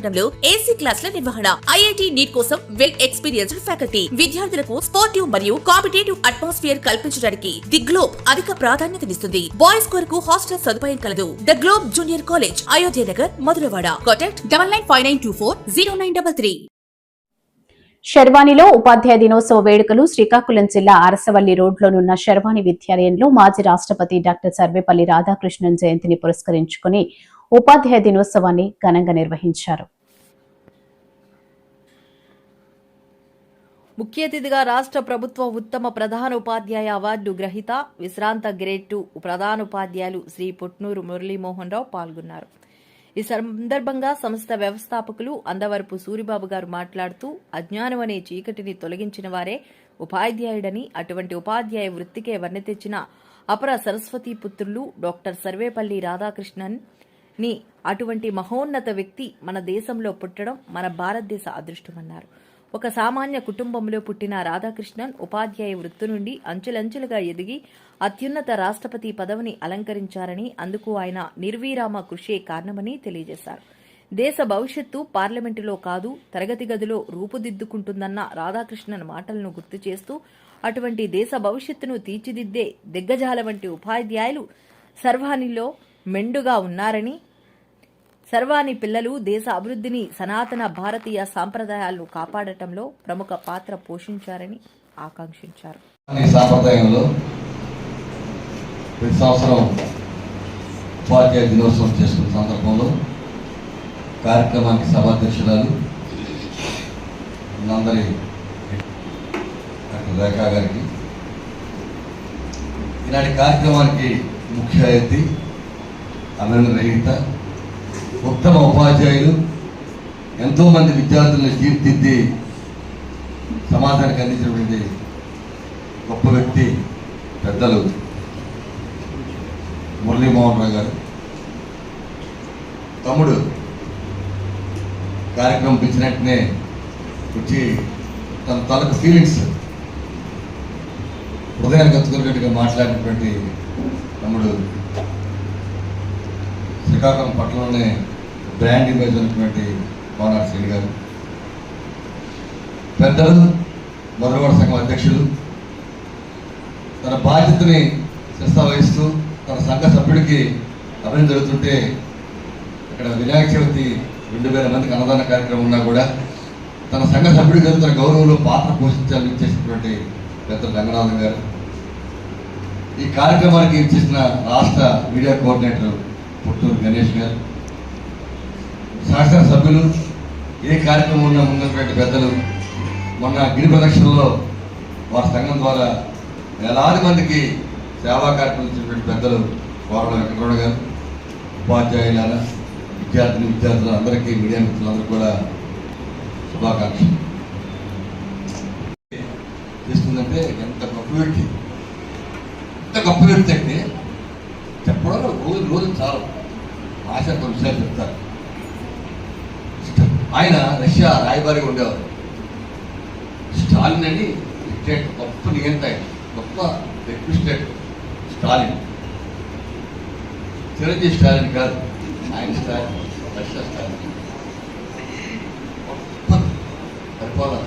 విశాఖపట్నంలో ఏసీ క్లాసుల నిర్వహణ. ఐఐటి నీట్ కోసం వెల్ ఎక్స్పీరియన్స్డ్ ఫ్యాకల్టీ విద్యార్థులకు స్పోర్టివ్ మరియు కాంపిటేటివ్ అట్మాస్ఫియర్ కల్పించడానికి ది గ్లోబ్ అధిక ప్రాధాన్యతనిస్తుంది బాయ్స్ కొరకు హాస్టల్ సదుపాయం కలదు. The globe junior college Ayodhya Nagar Madhurawada contact double nine five nine two four zero nine double three శర్వాణిలో ఉపాధ్యాయ దినోత్సవ వేడుకలు శ్రీకాకుళం జిల్లా అరసవల్లి రోడ్లోనున్న శర్వాణి విద్యాలయంలో మాజీ రాష్ట్రపతి డాక్టర్ సర్వేపల్లి రాధాకృష్ణన్ జయంతిని పురస్కరించుకుని ఉపాధ్యాయ దినోత్సవాన్ని ఘనంగా నిర్వహించారు. ముఖ్య అతిథిగా రాష్ట్ర ప్రభుత్వ ఉత్తమ ప్రధాన ఉపాధ్యాయ అవార్డు గ్రహీత విశ్రాంత గ్రేడ్ టూ ప్రధాన ఉపాధ్యాయులు శ్రీ పుట్నూరు మురళీమోహన్ రావు పాల్గొన్నారు. ఈ సందర్భంగా సంస్థ వ్యవస్థాపకులు అందవరపు సూరిబాబు గారు మాట్లాడుతూ అజ్ఞానం అనే చీకటిని తొలగించిన వారే ఉపాధ్యాయుడని అటువంటి ఉపాధ్యాయ వృత్తికే వన్నె తెచ్చిన అపర సరస్వతి పుత్రులు డాక్టర్ సర్వేపల్లి రాధాకృష్ణన్ ని అటువంటి మహోన్నత వ్యక్తి మన దేశంలో పుట్టడం మన భారతదేశ అదృష్టమన్నారు. ఒక సామాన్య కుటుంబంలో పుట్టిన రాధాకృష్ణన్ ఉపాధ్యాయ వృత్తి నుండి అంచెలంచెలుగా ఎదిగి అత్యున్నత రాష్ట్రపతి పదవిని అలంకరించారని అందుకు ఆయన నిర్వీరామ కృషే కారణమని తెలియజేశారు. దేశ భవిష్యత్తు పార్లమెంటులో కాదు తరగతి గదిలో రూపుదిద్దుకుంటుందన్న రాధాకృష్ణన్ మాటలను గుర్తు చేస్తూ అటువంటి దేశ భవిష్యత్తును తీర్చిదిద్దే దిగ్గజాల వంటి ఉపాధ్యాయులు సర్వానిలో మెండుగా ఉన్నారని సర్వాని పిల్లలు దేశ అభివృద్ధిని సనాతన భారతీయ సాంప్రదాయాలను కాపాడటంలో ప్రముఖ పాత్ర పోషించారని ఆకాంక్షించారు. సాంప్రదాయంలో ప్రతి సంవత్సరం ఉపాధ్యాయ దినోత్సవం చేసుకున్న సందర్భంలో కార్యక్రమానికి సభాధ్యక్షురాలు మనందరి డాక్టర్ రేఖా గారికి ఈనాటి కార్యక్రమానికి ముఖ్య అతిథి అభినందన రహిత ఉత్తమ ఉపాధ్యాయులు ఎంతోమంది విద్యార్థులను తీర్చిదిద్ది సమాజానికి అందించినటువంటి గొప్ప వ్యక్తి పెద్దలు మురళీమోహన్ రావు గారు. తమ్ముడు కార్యక్రమం పిలిచినట్టునే వచ్చి తన తలకు ఫీలింగ్స్ హృదయానికి కత్తుకున్నట్టుగా మాట్లాడినటువంటి తమ్ముడు శ్రీకాకుళం పట్టణంలోనే బ్రాండ్ ఇమేజ్ ఉన్నటువంటి కోనార్ శ్రీని గారు. పెద్దలు మొదలవాడ సంఘం అధ్యక్షులు తన బాధ్యతని శిరసా వహిస్తూ తన సంఘ సభ్యుడికి అభివృద్ధి జరుగుతుంటే ఇక్కడ వినాయక చవితి రెండు వేల మందికి అన్నదాన కార్యక్రమం ఉన్నా కూడా తన సంఘ సభ్యుడికి జరుగుతున్న గౌరవంలో పాత్ర పోషించాలని చేసినటువంటి పెద్ద రంగనాథన్ గారు. ఈ కార్యక్రమానికి ఇచ్చేసిన రాష్ట్ర మీడియా కోఆర్డినేటర్ పుట్టూరు గణేష్ గారు. శాసన సభ్యులు ఏ కార్యక్రమం ఉన్నా ముందున్నటువంటి పెద్దలు మొన్న గిరి ప్రదక్షిణలో వారి సంఘం ద్వారా వేలాది మందికి సేవా కార్యక్రమం ఇచ్చినటువంటి పెద్దలు కోరల వెంకటరమణ గారు ఉపాధ్యాయుల విద్యార్థిని విద్యార్థులు అందరికీ మీడియా మిత్రులందరూ కూడా శుభాకాంక్షలు. తీసుకుందంటే ఎంత గొప్ప వ్యక్తి. ఎంత గొప్ప వ్యక్తి అంటే చెప్పడం రోజు రోజు చాలు ఆశ కొన్ని విషయాలు చెప్తారు. ఆయన రష్యా రాయబారిగా ఉండేవారు. స్టాలిన్ అని డిక్టేట్ గొప్ప నియంత గొప్ప రెక్విస్టెడ్ స్టాలిన్. చిరంజీవి స్టాలిన్ కాదు. ఆయన స్టాలిన్. రష్యా స్టాలిన్. గొప్ప పరిపాలన.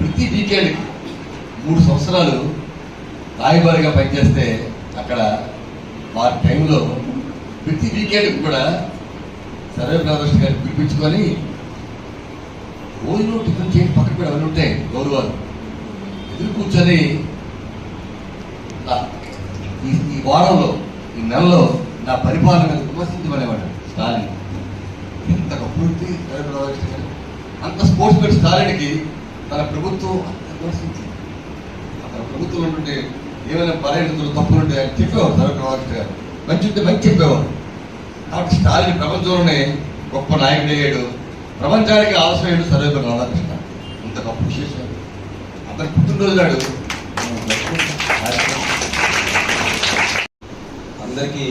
ప్రతి డీటెయిల్ మూడు సంవత్సరాలు రాయబారిగా పనిచేస్తే అక్కడ వారి టైంలో ప్రతి వీకెండ్ కూడా సర్వే బ్రదర్స్ గారిని పిలిపించుకొని రోజు టిఫిన్ చేసి పక్కన కూడా అవన్నీ ఉంటాయి గౌరవాలు. ఎదురు కూర్చొని ఈ ఈ వారంలో ఈ నెలలో నా పరిపాలన మీద విమర్శించమనేవాడు స్టాలిన్. ఎంత గొప్ప సర్వే రాధాకృష్ణ గారు. అంత స్పోర్ట్స్ మెన్ స్టాలిన్కి తన ప్రభుత్వం అంత విమర్శించింది. అతని ప్రభుత్వం ఉంటుంటే ఏమైనా పర్యటనలు తప్పులుంటే ఆయన చెప్పేవారు సర్వే రాధాకృష్ణ మంచి ఉంటే మంచి చెప్పేవారు. కాబట్టి స్టాలిన్ ప్రపంచంలోనే గొప్ప నాయకుడు అయ్యాడు. ప్రపంచానికి అవసరమైన సర్వేపల్లి రాధాకృష్ణ. ఇంత గొప్ప విశేషం అతని పుట్టినరోజు నాడు. అందరికీ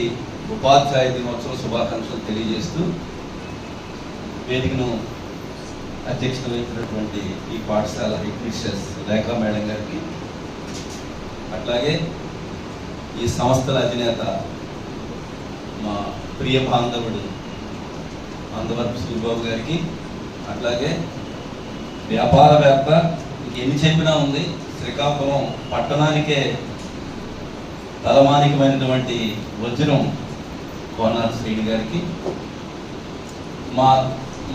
ఉపాధ్యాయ దినోత్సవ శుభాకాంక్షలు తెలియజేస్తూ వేదికను అధ్యక్షత వహించినటువంటి ఈ పాఠశాల హెడ్ మిస్టర్స్ రేఖా మేడం గారికి అట్లాగే ఈ సంస్థల అధినేత మా ప్రియ బాంధవుడు అందవరపు సూరిబాబు గారికి అట్లాగే వ్యాపారవేత్త ఎన్ని చెప్పినా ఉంది శ్రీకాకుళం పట్టణానికే తలమానికమైనటువంటి వజ్రం కోనార్ శ్రీని గారికి మా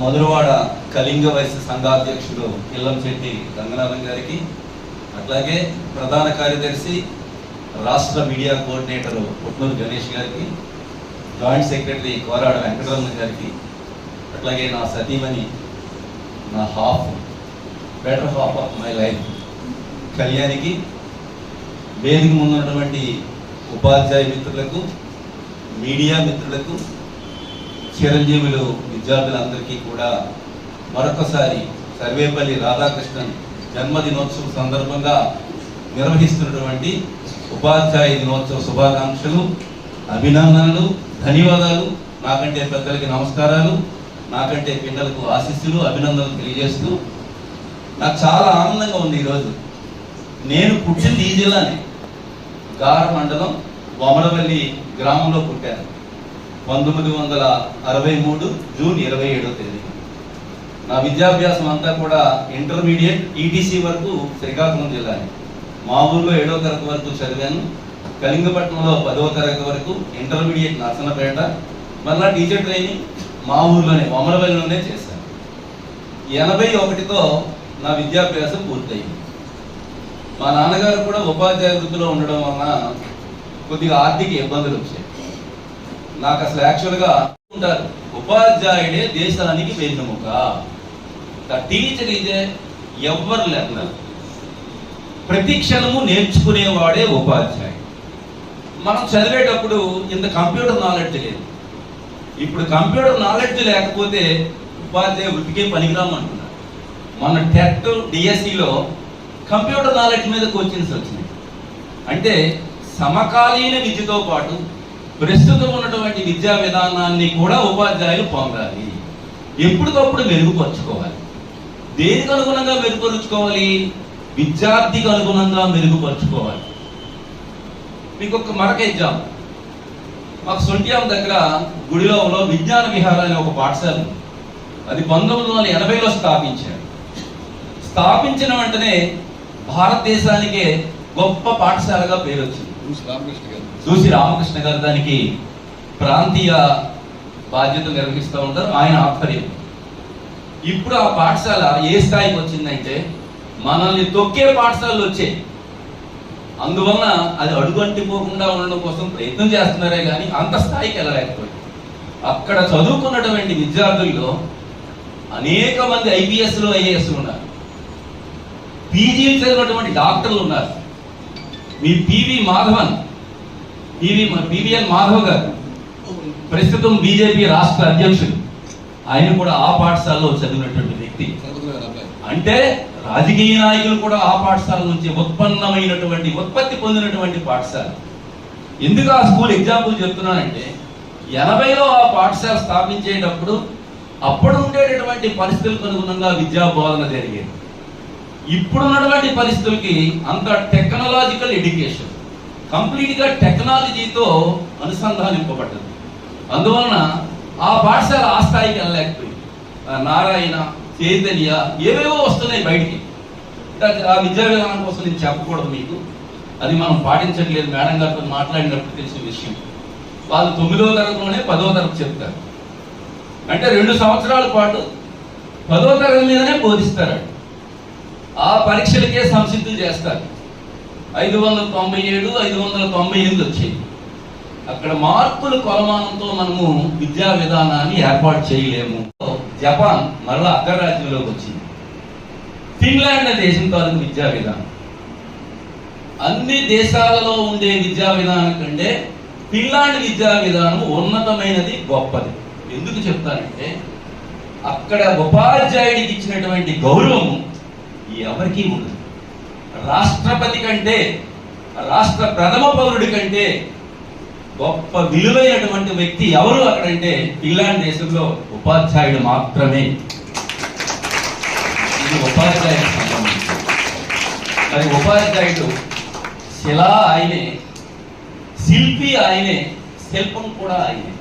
మధురవాడ కళింగ వయసు సంఘాధ్యక్షుడు ఇల్లంశెట్టి రంగనాథన్ గారికి అట్లాగే ప్రధాన కార్యదర్శి రాష్ట్ర మీడియా కోఆర్డినేటర్ పుట్నూరు గణేష్ గారికి జాయింట్ సెక్రటరీ కోరాడ వెంకటరమణ గారికి అట్లాగే నా సతీమణి నా half better half of my life కళ్యాణికి వేదిక ముందు ఉన్నటువంటి ఉపాధ్యాయ మిత్రులకు మీడియా మిత్రులకు చిరంజీవులు విద్యార్థులందరికీ కూడా మరొకసారి సర్వేపల్లి రాధాకృష్ణన్ జన్మదినోత్సవం సందర్భంగా నిర్వహిస్తున్నటువంటి ఉపాధ్యాయ దినోత్సవ శుభాకాంక్షలు అభినందనలు ధన్యవాదాలు. నాకంటే పెద్దలకి నమస్కారాలు నాకంటే పిల్లలకు ఆశీస్సులు అభినందనలు తెలియజేస్తూ నాకు చాలా ఆనందంగా ఉంది ఈరోజు. నేను పుట్టింది ఈ జిల్లానే. గార మండలం వమరవల్లి గ్రామంలో పుట్టాను. పంతొమ్మిది వందల అరవై మూడు జూన్ ఇరవై ఏడో తేదీ. నా విద్యాభ్యాసం అంతా కూడా ఇంటర్మీడియట్ ఈటీసీ వరకు శ్రీకాకుళం జిల్లానే. మా ఊర్లో ఏడో తరగతి వరకు చదివాను. కళింగపట్నంలో పదవ తరగతి వరకు ఇంటర్మీడియట్ నర్సనపేట మళ్ళా టీచర్ ట్రైనింగ్ మా ఊర్లోనే వమలవల్లిలోనే చేశాను. ఎనభై ఒకటితో నా విద్యాభ్యాసం పూర్తయింది. మా నాన్నగారు కూడా ఉపాధ్యాయ వృత్తిలో ఉండడం వలన కొద్దిగా ఆర్థిక ఇబ్బందులు వచ్చాయి. నాకు అసలు యాక్చువల్గా ఉంటారు ఉపాధ్యాయుడే దేశానికి వెన్నుముక. ద టీచర్ ఇదే ఎవర్ లెర్నర్ ప్రతి క్షణము నేర్చుకునేవాడే ఉపాధ్యాయుడు. మనం చదివేటప్పుడు ఇంత కంప్యూటర్ నాలెడ్జ్ లేదు. ఇప్పుడు కంప్యూటర్ నాలెడ్జ్ లేకపోతే ఉపాధ్యాయ వృత్తికే పనికిరామంటున్నారు మన టెట్ డిఎస్సిలో కంప్యూటర్ నాలెడ్జ్ మీద కోచింగ్స్ వచ్చినాయి. అంటే సమకాలీన విద్యతో పాటు ప్రస్తుతం ఉన్నటువంటి విద్యా విధానాన్ని కూడా ఉపాధ్యాయులు పొందాలి. ఎప్పటికప్పుడు మెరుగుపరుచుకోవాలి. దేనికి అనుగుణంగా మెరుగుపరుచుకోవాలి? విద్యార్థికి అనుగుణంగా మెరుగుపరుచుకోవాలి. మీకు ఒక మరొక ఎగ్జాంపుల్. మాకు సొంటియాం దగ్గర గుడిలోలో విజ్ఞాన విహార అనే ఒక పాఠశాల. అది పంతొమ్మిది వందల ఎనభైలో స్థాపించారు. స్థాపించిన వెంటనే భారతదేశానికే గొప్ప పాఠశాలగా పేరు వచ్చింది చూసి రామకృష్ణ గారు దానికి ప్రాంతీయ బాధ్యత నిర్వహిస్తూ ఉంటారు. ఆయన ఆధ్వర్యం ఇప్పుడు ఆ పాఠశాల ఏ స్థాయికి వచ్చిందంటే మనల్ని తొక్కే పాఠశాలలు వచ్చాయి. అందువలన అది అడుగంటిపోకుండా ఉండడం కోసం ప్రయత్నం చేస్తున్నారే కానీ అంత స్థాయికి వెళ్ళలేకపోయింది అక్కడ చదువుకున్నటువంటి విద్యార్థుల్లో అనేక మంది ఐబిఎస్లు ఐఏఎస్ ఉన్నారు. పీజీ చదివినటువంటి డాక్టర్లు ఉన్నారు. మీ PV Madhavan PV PVN Madhav garu ప్రస్తుతం బీజేపీ రాష్ట్ర అధ్యక్షుడు. ఆయన కూడా ఆ పాఠశాలలో చదివినటువంటి వ్యక్తి. అంటే రాజకీయ నాయకులు కూడా ఆ పాఠశాల నుంచి ఉత్పన్నమైనటువంటి ఉత్పత్తి పొందినటువంటి పాఠశాల. ఎందుకు ఆ స్కూల్ ఎగ్జాంపుల్ చెప్తున్నానంటే ఎనభైలో ఆ పాఠశాల స్థాపించేటప్పుడు అప్పుడు ఉండేటటువంటి పరిస్థితులకు అనుగుణంగా విద్యా బోధన జరిగేది. ఇప్పుడున్నటువంటి పరిస్థితులకి అంత టెక్నాలజికల్ ఎడ్యుకేషన్ కంప్లీట్గా టెక్నాలజీతో అనుసంధానింపబడ్డది. అందువలన ఆ పాఠశాల ఆ స్థాయికి వెళ్ళలేకపోయింది నారాయణ చైతన్య ఏవేవో వస్తున్నాయి బయటికి. ఆ విద్యా విధానం కోసం నేను చెప్పకూడదు మీకు. అది మనం పాటించట్లేదు. మేడం గారితో మాట్లాడినప్పుడు తెలిసిన విషయం. వాళ్ళు తొమ్మిదవ తరగతిలోనే పదవ తరగతి చెప్తారు. అంటే రెండు సంవత్సరాల పాటు పదవ తరగతి మీదనే బోధిస్తారు ఆ పరీక్షలకే సంసిద్ధులు చేస్తారు. ఐదు వందల తొంభై ఏడు ఐదు వందల తొంభై ఎనిమిది వచ్చాయి. అక్కడ మార్పుల కొలమానంతో మనము విద్యా విధానాన్ని ఏర్పాటు చేయలేము. జపాన్ మరలా అగ్రరాజ్యంలోకి వచ్చింది. ఫిన్లాండ్ దేశం కాదు విద్యా విధానం. అన్ని దేశాలలో ఉండే విద్యా విధానం కంటే ఫిన్లాండ్ విద్యా విధానం ఉన్నతమైనది గొప్పది. ఎందుకు చెప్తానంటే అక్కడ ఉపాధ్యాయుడికి ఇచ్చినటువంటి గౌరవం ఎవరికీ ఉండదు. రాష్ట్రపతి కంటే రాష్ట్ర ప్రథమ పౌరుడి కంటే గొప్ప విలువైనటువంటి వ్యక్తి ఎవరు అక్కడంటే ఇంగ్లాండ్ దేశంలో ఉపాధ్యాయుడు మాత్రమే. ఇది ఉపాధ్యాయుడు సంబంధించి. మరి ఉపాధ్యాయుడు శిలా ఆయనే శిల్పి ఆయనే శిల్పం కూడా ఆయనే.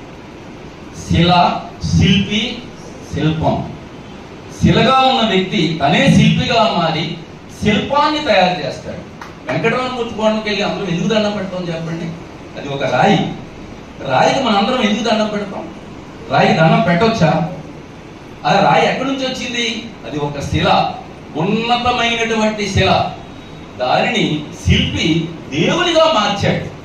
శిల శిల్పి శిల్పం. శిలగా ఉన్న వ్యక్తి తనే శిల్పిగా మారి శిల్పాన్ని తయారు చేస్తాడు. వెంకటరమణ ముచ్చుకోవడానికి వెళ్ళి అందరూ ఎందుకు దండం పెడతాం చెప్పండి? అది ఒక రాయి. రాయికి మనం అందరం ఎందుకు దండం పెడతాం? రాయికి దండం పెట్టొచ్చా? ఆ రాయి ఎక్కడి నుంచి వచ్చింది? అది ఒక శిల. ఉన్నతమైనటువంటి శిల. దానిని శిల్పి దేవుడిగా మార్చాడు.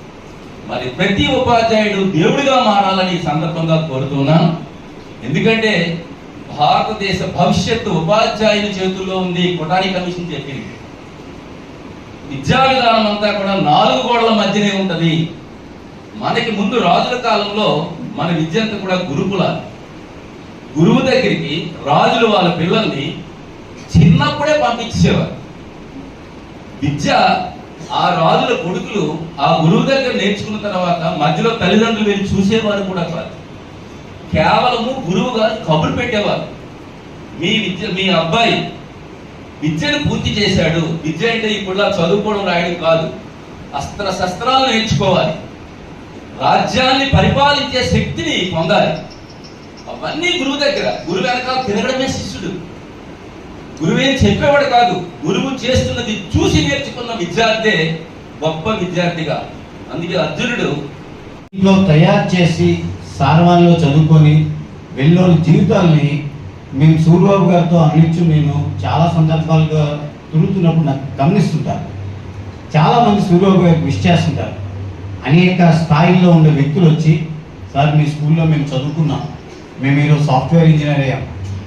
మరి ప్రతి ఉపాధ్యాయుడు దేవుడిగా మారాలని ఈ సందర్భంగా కోరుతున్నాను. ఎందుకంటే భారతదేశ భవిష్యత్తు ఉపాధ్యాయుల చేతుల్లో ఉంది కొటాని కమిషన్ చెప్పింది. విద్యా విధానం అంతా కూడా నాలుగు గోడల మధ్యనే ఉంటుంది. మనకి ముందు రాజుల కాలంలో మన విద్య అంతా కూడా గురుకుల గురువు దగ్గరికి రాజులు వాళ్ళ పిల్లల్ని చిన్నప్పుడే పంపించేవారు. విద్య ఆ రాజుల కొడుకులు ఆ గురువు దగ్గర నేర్చుకున్న తర్వాత మధ్యలో తల్లిదండ్రులు వెళ్ళి చూసేవారు కూడా కాదు. కేవలము గురువు గారు కబురు పెట్టేవారు. మీ విద్య మీ అబ్బాయి విద్యను పూర్తి చేశాడు. విద్య అంటే ఇప్పుడు చదువుకోవడం రాయడం కాదు. అస్త్ర శస్త్రాలు నేర్చుకోవాలి. రాజ్యాన్ని పరిపాలించే శక్తిని పొందాలి. అవన్నీ గురువు దగ్గర. గురువు వెనకాల తిరగడమే శిష్యుడు. గురువేం చెప్పేవాడు కాదు. గురువు చేస్తున్నది చూసి నేర్చుకున్న విద్యార్థే గొప్ప విద్యార్థిగా. అందుకే అర్జునుడు ఇంట్లో తయారు చేసి సార్వాన్లో చదువుకొని వెళ్ళోని జీవితాల్ని మేము సూర్యబాబు గారితో అందించు నేను చాలా సందర్భాలుగా తిరుగుతున్నప్పుడు నాకు గమనిస్తుంటాను చాలామంది సూర్యబాబు గారికి విష్ చేస్తుంటారు. అనేక స్థాయిల్లో ఉండే వ్యక్తులు వచ్చి సార్ మీ స్కూల్లో మేము చదువుకున్నాం. మేము ఈరోజు సాఫ్ట్వేర్ ఇంజనీర్ అయ్యాం.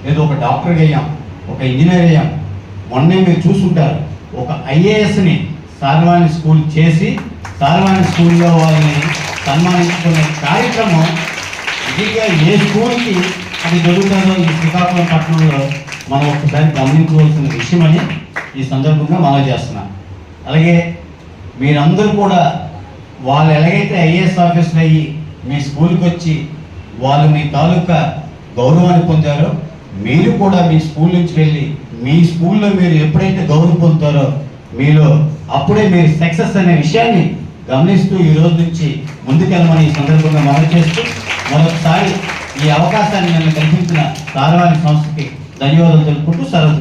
లేదా ఒక డాక్టర్ అయ్యాం. ఒక ఇంజనీర్ అయ్యాం. మొన్నే మీరు చూసుంటారు. ఒక ఐఏఎస్ని సార్వాణి స్కూల్ చేసి సార్వాణి స్కూల్లో వాళ్ళని సన్మానించుకునే కార్యక్రమం నిజంగా ఏ స్కూల్కి అది జరుగుతుందో ఈ శ్రీకాకుళం పట్టణంలో మనం ఒకసారి గమనించవలసిన విషయమని ఈ సందర్భంగా మనం చేస్తున్నాం. అలాగే మీరందరూ కూడా వాళ్ళు ఎలాగైతే ఐఏఎస్ ఆఫీసులు అయ్యి మీ స్కూల్కి వచ్చి వాళ్ళు మీ తాలూకా గౌరవాన్ని పొందారో మీరు కూడా మీ స్కూల్ నుంచి వెళ్ళి మీ స్కూల్లో మీరు ఎప్పుడైతే గౌరవం పొందుతారో మీలో అప్పుడే మీరు సక్సెస్ అనే విషయాన్ని గమనిస్తూ ఈ రోజు నుంచి ముందుకెళ్ళమని ఈ సందర్భంగా మనవి చేస్తూ మరొకసారి ఈ అవకాశాన్ని నన్ను కల్పించిన తారవాణి సంస్థకి ధన్యవాదాలు తెలుపుకుంటూ సరదు